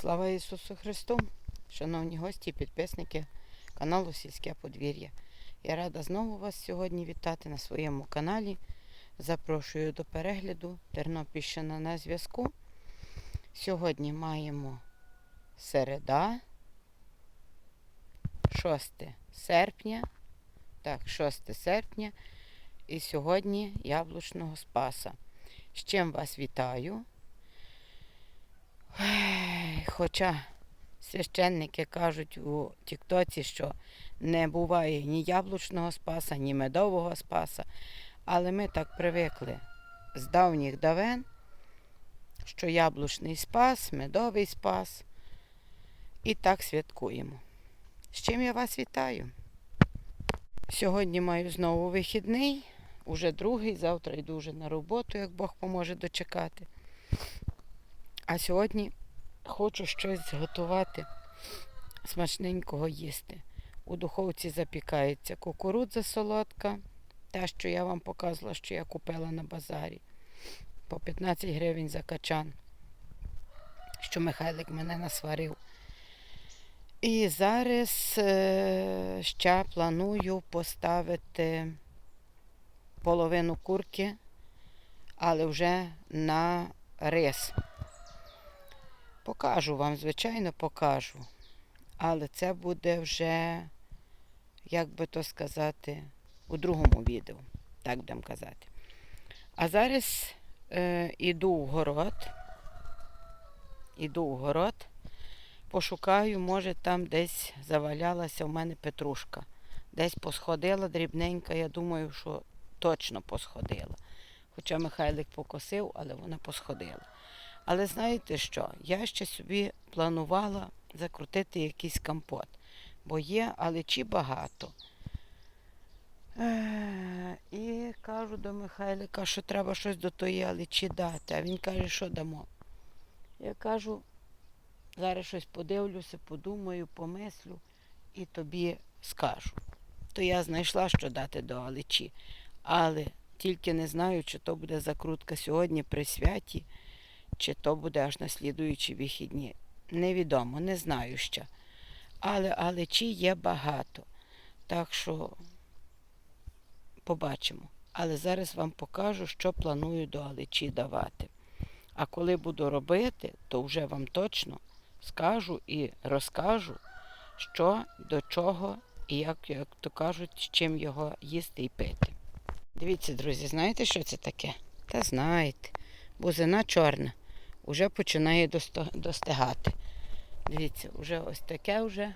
Слава Ісусу Христу! Шановні гості і підписники каналу Сільське подвір'я. Я рада знову вас сьогодні вітати на своєму каналі. Запрошую до перегляду Тернопільщина на зв'язку. Сьогодні маємо середа, 6 серпня. Так, 6 серпня. І сьогодні яблучного спаса. З чим вас вітаю? Хоча священники кажуть у Тіктоці, що не буває ні яблучного спаса, ні медового спаса. Але ми так привикли з давніх давен, що яблучний спас, медовий спас. І так святкуємо. З чим я вас вітаю? Сьогодні маю знову вихідний, уже другий, завтра йду вже на роботу, як Бог поможе дочекати. А сьогодні хочу щось зготувати смачненького їсти. У духовці запікається кукурудза солодка, та, що я вам показувала, що я купила на базарі. По 15 гривень за качан, що Михайлик мене насварив. І зараз е, ще планую поставити половину курки, але вже на рис. Покажу вам, звичайно, покажу. Але це буде вже, як би то сказати, у другому відео. Так будемо казати. А зараз е, іду в город. Іду в город. Пошукаю, може, там десь завалялася в мене петрушка. Десь посходила дрібненька, я думаю, що точно посходила. Хоча Михайлик покосив, але вона посходила. Але знаєте що? Я ще собі планувала закрутити якийсь компот, бо є алечі багато. Е, І кажу до Михайлика, що треба щось до тої алечі дати. А він каже, що дамо. Я кажу, зараз щось подивлюся, подумаю, помислю і тобі скажу. То я знайшла, що дати до алечі, але тільки не знаю, чи то буде закрутка сьогодні при святі чи то буде аж на слідуючі вихідні. Невідомо, не знаю ще. Але алечі є багато. Так що побачимо. Але зараз вам покажу, що планую до алечі давати. А коли буду робити, то вже вам точно скажу і розкажу, що до чого і як, як то кажуть, з чим його їсти і пити. Дивіться, друзі, знаєте, що це таке? Та знаєте. Бузина чорна вже починає достигати. Дивіться, вже ось таке вже.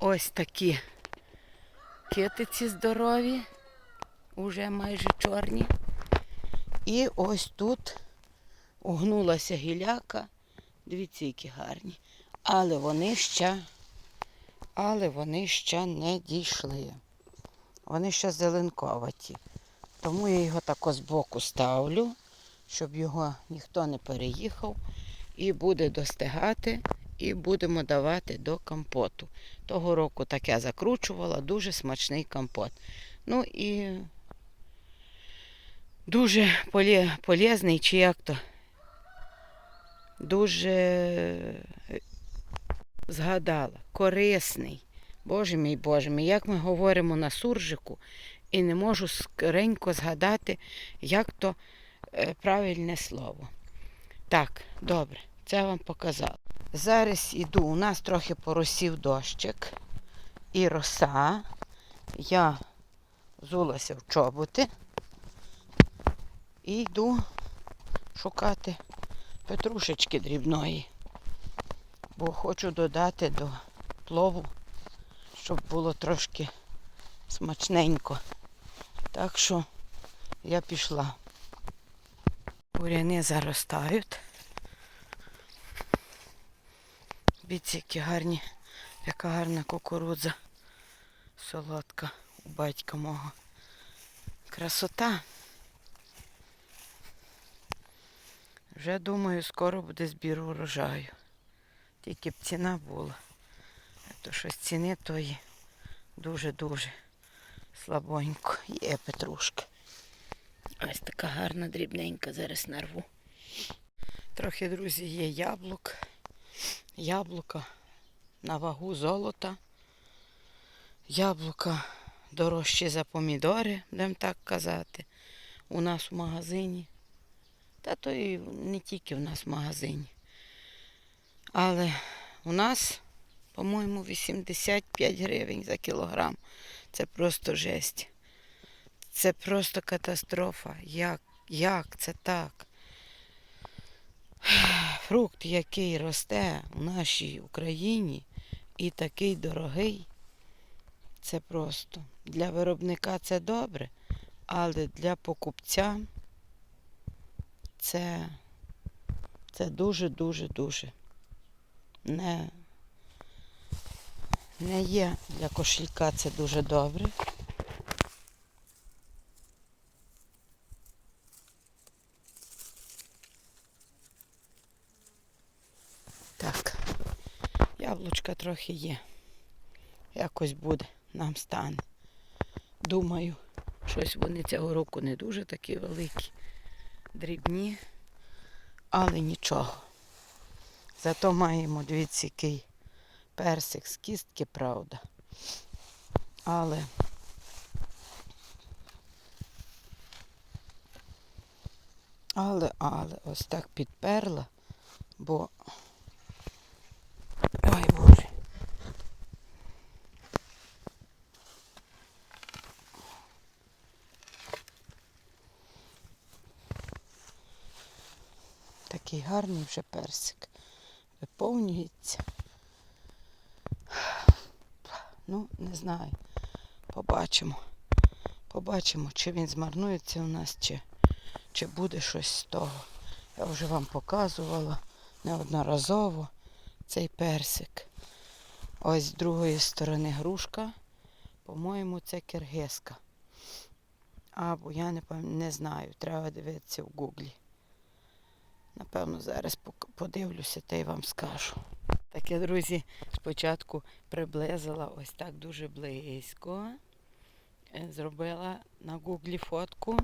Ось такі китиці здорові, уже майже чорні. І ось тут угнулася гіляка. Дивіться, які гарні. Але вони ще, але вони ще не дійшли. Вони ще зеленковаті. Тому я його тако збоку ставлю щоб його ніхто не переїхав, і буде достигати, і будемо давати до компоту. Того року таке закручувала, дуже смачний компот. Ну і дуже полезний, чи як то, дуже е, згадала, корисний. Боже мій Боже мій, як ми говоримо на суржику, і не можу скоренько згадати, як то правильне слово. Так, добре, це вам показала. Зараз іду, у нас трохи поросів дощик і роса. Я взулася в чоботи і йду шукати петрушечки дрібної, бо хочу додати до плову, щоб було трошки смачненько. Так що я пішла. Буряни заростають. Біці, які гарні, яка гарна кукурудза солодка у батька мого. Красота. Вже думаю, скоро буде збір урожаю. Тільки б ціна була. А то щось ціни тої дуже-дуже слабонько. Є петрушка. Ось така гарна дрібненька, зараз нарву. Трохи, друзі, є яблук. Яблука на вагу золота. Яблука дорожчі за помідори, будемо так казати. У нас в магазині. Та то і не тільки в нас в магазині. Але у нас, по-моєму, 85 гривень за кілограм. Це просто жесть. Це просто катастрофа. Як, як це так? Фрукт, який росте у нашій Україні і такий дорогий, це просто для виробника це добре, але для покупця це, це дуже, дуже, дуже не, не є для кошелька це дуже добре. Так, яблучка трохи є. Якось буде, нам стане. Думаю, щось вони цього року не дуже такі великі, дрібні, але нічого. Зато маємо, дивіться, який персик з кістки, правда. Але але, але, ось так підперла, бо Ой, Боже. Такий гарний вже персик. Виповнюється. Ну, не знаю. Побачимо. Побачимо, чи він змарнується у нас, чи, чи буде щось з того. Я вже вам показувала неодноразово цей персик. Ось з другої сторони грушка. По-моєму, це киргизка. Або я не, не знаю, треба дивитися в гуглі. Напевно, зараз подивлюся та й вам скажу. Так я, друзі, спочатку приблизила ось так дуже близько. Е, Зробила на гуглі фотку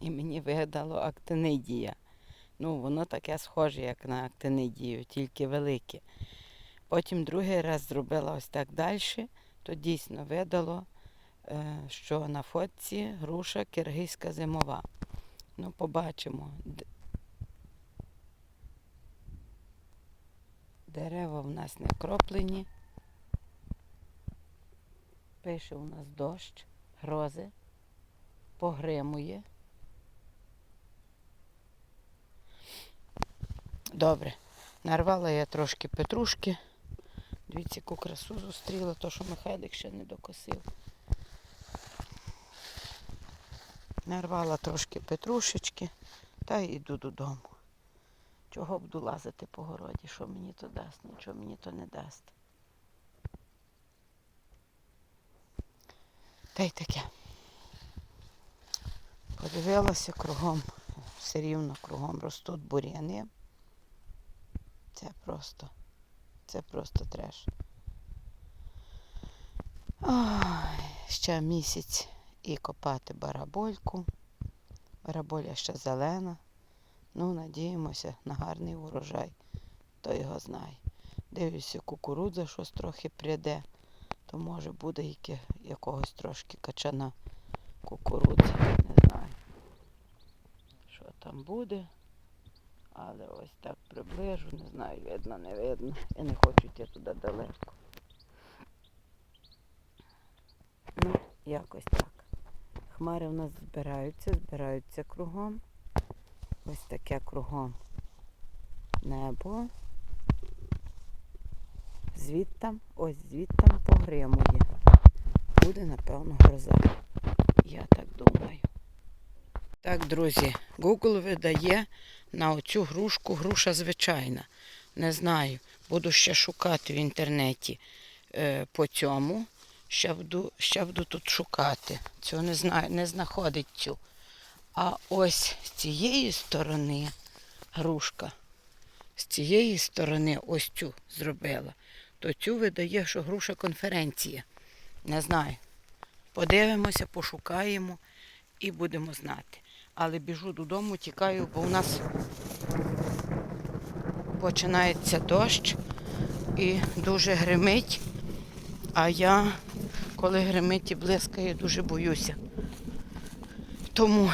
і мені вигадало актинидія. Ну, воно таке схоже, як на актинидію, тільки велике. Потім другий раз зробила ось так далі, то дійсно видало, е, що на фотці груша киргизька зимова. Ну, побачимо. Дерева в нас не кроплені. Пише у нас дощ, грози, погримує. Добре. Нарвала я трошки петрушки. Дивіться, яку красу зустріла, то що Михайлик ще не докосив. Нарвала трошки петрушечки та йду додому. Чого буду лазити по городі? Що мені то дасть? Нічого мені то не дасть. Та й таке. Подивилася кругом, все рівно кругом ростуть бур'яни. Це просто, це просто треш. Ой, ще місяць і копати барабольку. Бараболя ще зелена. Ну, надіємося на гарний урожай. Хто його знає. Дивлюся, кукурудза щось трохи пряде, то може буде яке, якогось трошки качана кукурудзи. Не знаю, що там буде. Але ось так приближу, не знаю, видно, не видно. Я не хочу йти туди далеко. Ну, якось так. Хмари в нас збираються, збираються кругом. Ось таке кругом небо. Звідтам, ось звідтам погримує. Буде, напевно, гроза. Я так думаю. Так, друзі, Google видає на оцю грушку груша звичайна. Не знаю. Буду ще шукати в інтернеті е, по цьому. Ще буду, ще буду тут шукати. Цього не знаю, не знаходить цю. А ось з цієї сторони грушка, з цієї сторони ось цю зробила, то цю видає, що груша конференція. Не знаю. Подивимося, пошукаємо і будемо знати. Але біжу додому, тікаю, бо у нас починається дощ і дуже гримить. А я, коли гримить і блискає, дуже боюся. Тому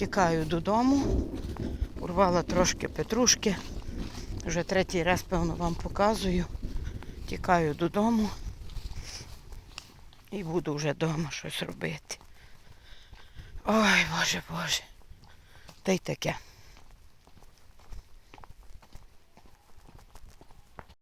тікаю додому, урвала трошки петрушки. Вже третій раз, певно, вам показую. Тікаю додому і буду вже вдома щось робити. Ой, Боже, Боже. Та й таке.